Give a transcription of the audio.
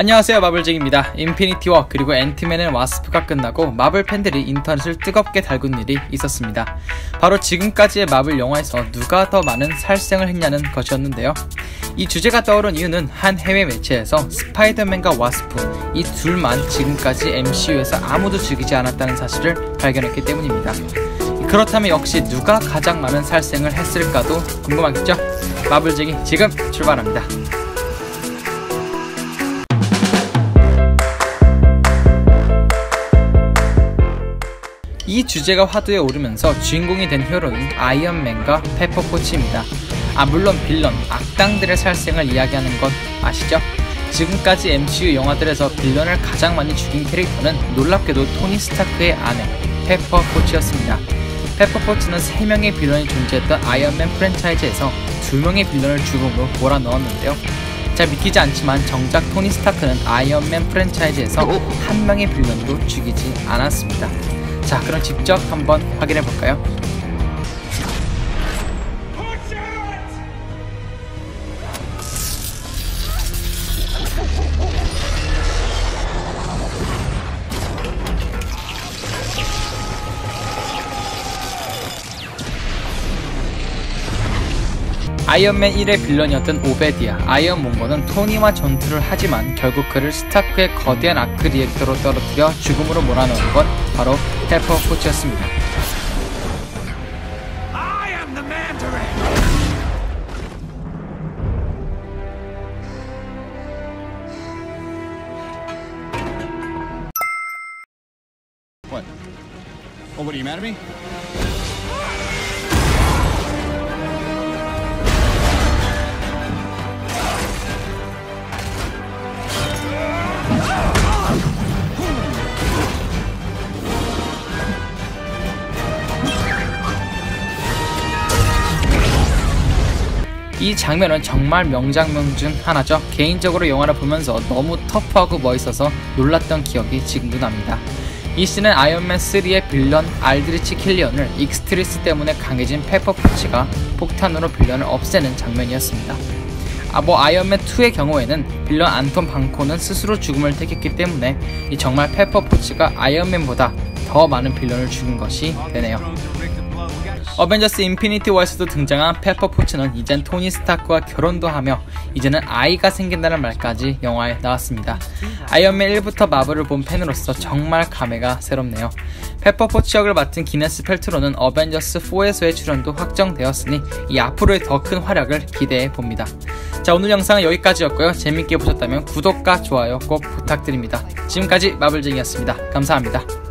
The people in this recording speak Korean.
안녕하세요 마블잭입니다. 인피니티 워 그리고 앤티맨 앤 와스프가 끝나고 마블 팬들이 인터넷을 뜨겁게 달군 일이 있었습니다. 바로 지금까지의 마블 영화에서 누가 더 많은 살생을 했냐는 것이었는데요. 이 주제가 떠오른 이유는 한 해외 매체에서 스파이더맨과 와스프 이 둘만 지금까지 MCU에서 아무도 죽이지 않았다는 사실을 발견했기 때문입니다. 그렇다면 역시 누가 가장 많은 살생을 했을까도 궁금하겠죠? 마블잭이 지금 출발합니다. 이 주제가 화두에 오르면서 주인공이 된 히어로인 아이언맨과 페퍼포치입니다. 아 물론 빌런, 악당들의 살생을 이야기하는 것 아시죠? 지금까지 MCU 영화들에서 빌런을 가장 많이 죽인 캐릭터는 놀랍게도 토니 스타크의 아내 페퍼포치였습니다. 페퍼포치는 3명의 빌런이 존재했던 아이언맨 프랜차이즈에서 2명의 빌런을 죽음으로 몰아넣었는데요. 잘 믿기지 않지만 정작 토니 스타크는 아이언맨 프랜차이즈에서 한 명의 빌런도 죽이지 않았습니다. 자, 그럼 직접 한번 확인해 볼까요? 아이언맨 1의 빌런이었던 오베디아, 아이언 몽고는 토니와 전투를 하지만 결국 그를 스타크의 거대한 아크 리액터로 떨어뜨려 죽음으로 몰아넣은 건 바로 페퍼 포치였습니다. I am the Mandarin! What? Oh, what are you mad at me? 이 장면은 정말 명장면 중 하나죠. 개인적으로 영화를 보면서 너무 터프하고 멋있어서 놀랐던 기억이 지금도 납니다. 이 씬은 아이언맨 3의 빌런 알드리치 킬리언을 익스트리스 때문에 강해진 페퍼포치가 폭탄으로 빌런을 없애는 장면이었습니다. 아, 뭐 아이언맨 2의 경우에는 빌런 안톤 방코는 스스로 죽음을 택했기 때문에 이 정말 페퍼포치가 아이언맨보다 더 많은 빌런을 죽인 것이 되네요. 어벤져스 인피니티 워에서도 등장한 페퍼포츠는 이젠 토니 스타크와 결혼도 하며 이제는 아이가 생긴다는 말까지 영화에 나왔습니다. 아이언맨 1부터 마블을 본 팬으로서 정말 감회가 새롭네요. 페퍼포츠 역을 맡은 기네스 펠트로는 어벤져스 4에서의 출연도 확정되었으니 이 앞으로의 더 큰 활약을 기대해 봅니다. 자 오늘 영상은 여기까지였고요. 재밌게 보셨다면 구독과 좋아요 꼭 부탁드립니다. 지금까지 마블쟁이였습니다. 감사합니다.